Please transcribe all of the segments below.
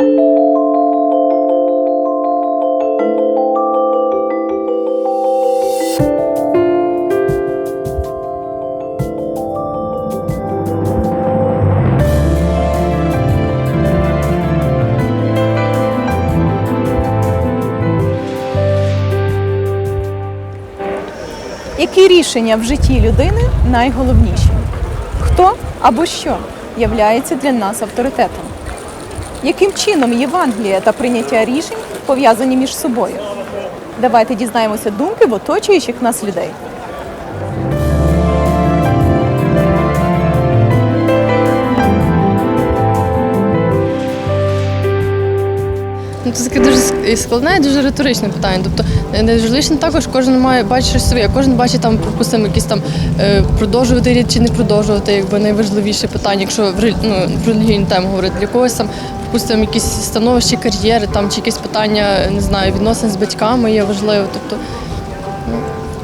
Які рішення в житті людини найголовніші? Хто або що являється для нас авторитетом? Яким чином Євангелія та прийняття рішень пов'язані між собою? Давайте дізнаємося думки в оточуючих нас людей. Це таке дуже складне і дуже риторичне питання. Тобто е, найважливіше також кожен має бачити своє. Кожен бачить там, припустимо, якісь там е, продовжувати рід чи не продовжувати, якби найважливіше питання, якщо ну, про релігійну тему говорити. Для когось там, припустимо, якісь становищі кар'єри, там чи якісь питання, не знаю, відносин з батьками є важливо. Тобто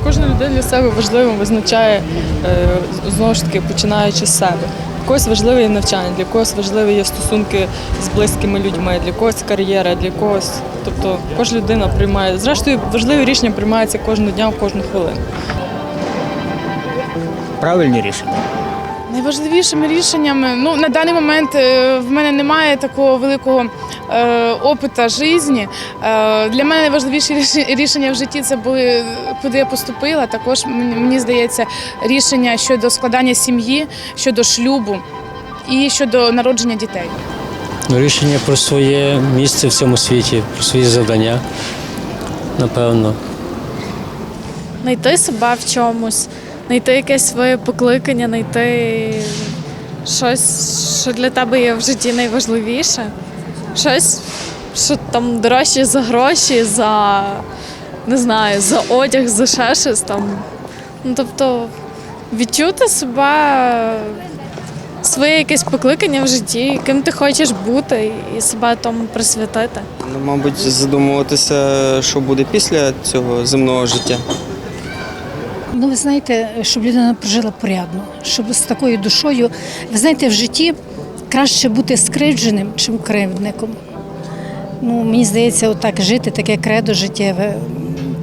Кожна людина для себе важливим визначає е, знову ж таки починаючи з себе. Когось важливе є навчання, для когось важливі є стосунки з близькими людьми, для когось кар'єра, для когось. Тобто кожна людина приймає. Зрештою, важливі рішення приймаються кожного дня, в кожну хвилину. правильні рішення. Найважливішими рішеннями, ну на даний момент е, в мене немає такого великого е, опита житті. Е, для мене найважливіші рішення в житті це були куди я поступила. Також мені, здається рішення щодо складання сім'ї, щодо шлюбу і щодо народження дітей. Ну, рішення про своє місце в цьому світі, про свої завдання, напевно. знайти себе в чомусь, знайти якесь своє покликання, знайти щось, що для тебе є в житті найважливіше. Щось, що там дорожче за гроші, за не знаю, за одяг, за ще щось там. Ну, тобто відчути себе, своє якесь покликання в житті, ким ти хочеш бути, і себе тому присвятити. Ну, мабуть, задумуватися, що буде після цього земного життя. Ну, ви знаєте, щоб людина прожила порядно, щоб з такою душою. Ви знаєте, в житті краще бути скривдженим, чим кривдником. Ну, мені здається, отак жити, таке кредо життєве,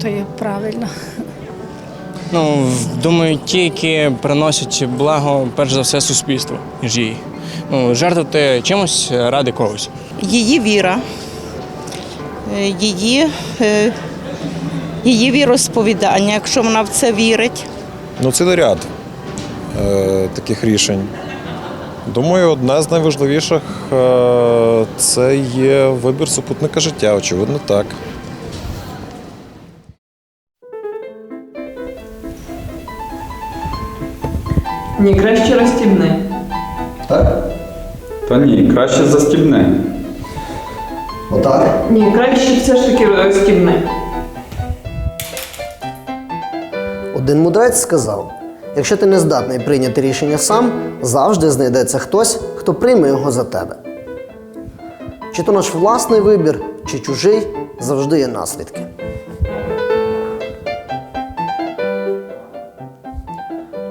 то є правильно. Ну, думаю, ті, які приносять благо, перш за все, суспільству, ніж їй. Ну, жертвувати чимось ради когось. її віра, е, її, е, її віросповідання, якщо вона в це вірить. Ну, цілий ряд е, таких рішень. Думаю, одне з найважливіших е, це є вибір супутника життя. Очевидно, так. Ні, краще розтібни. Та ні, краще застібни. Отак? Ні, краще все ж таки розтібни. Один мудрець сказав: якщо ти не здатний прийняти рішення сам, завжди знайдеться хтось, хто прийме його за тебе. Чи то наш власний вибір, чи чужий, завжди є наслідки.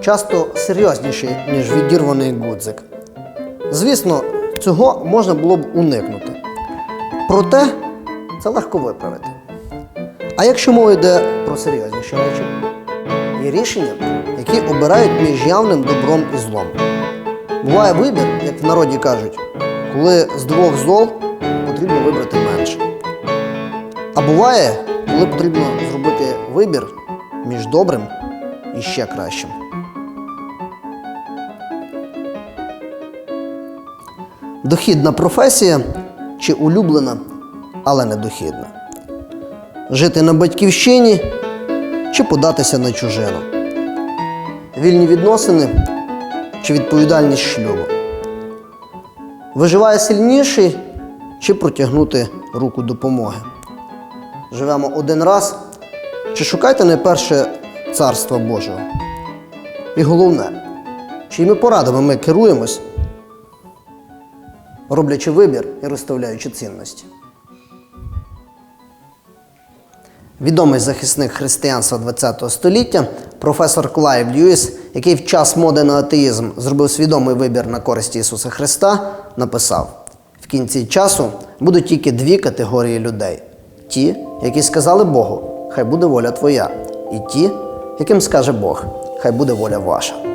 Часто серйозніший, ніж відірваний гудзик. Звісно, цього можна було б уникнути. Проте це легко виправити. А якщо мова йде про серйозніші речі, є рішення, які обирають між явним добром і злом. Буває вибір, як в народі кажуть, коли з двох зол потрібно вибрати менше. А буває, коли потрібно зробити вибір між добрим і ще кращим. Дохідна професія чи улюблена, але не дохідна. Жити на батьківщині чи податися на чужину. Вільні відносини чи відповідальність шлюбу. Виживає сильніший чи протягнути руку допомоги. Живемо один раз чи шукайте найперше царства Божого. І головне, чиїми порадами ми керуємось, роблячи вибір і розставляючи цінності. Відомий захисник християнства ХХ століття, професор Клайв Льюіс, який в час моди на атеїзм зробив свідомий вибір на користь Ісуса Христа, написав: в кінці часу будуть тільки дві категорії людей: ті, які сказали Богу, хай буде воля твоя, і ті, яким скаже Бог, хай буде воля ваша.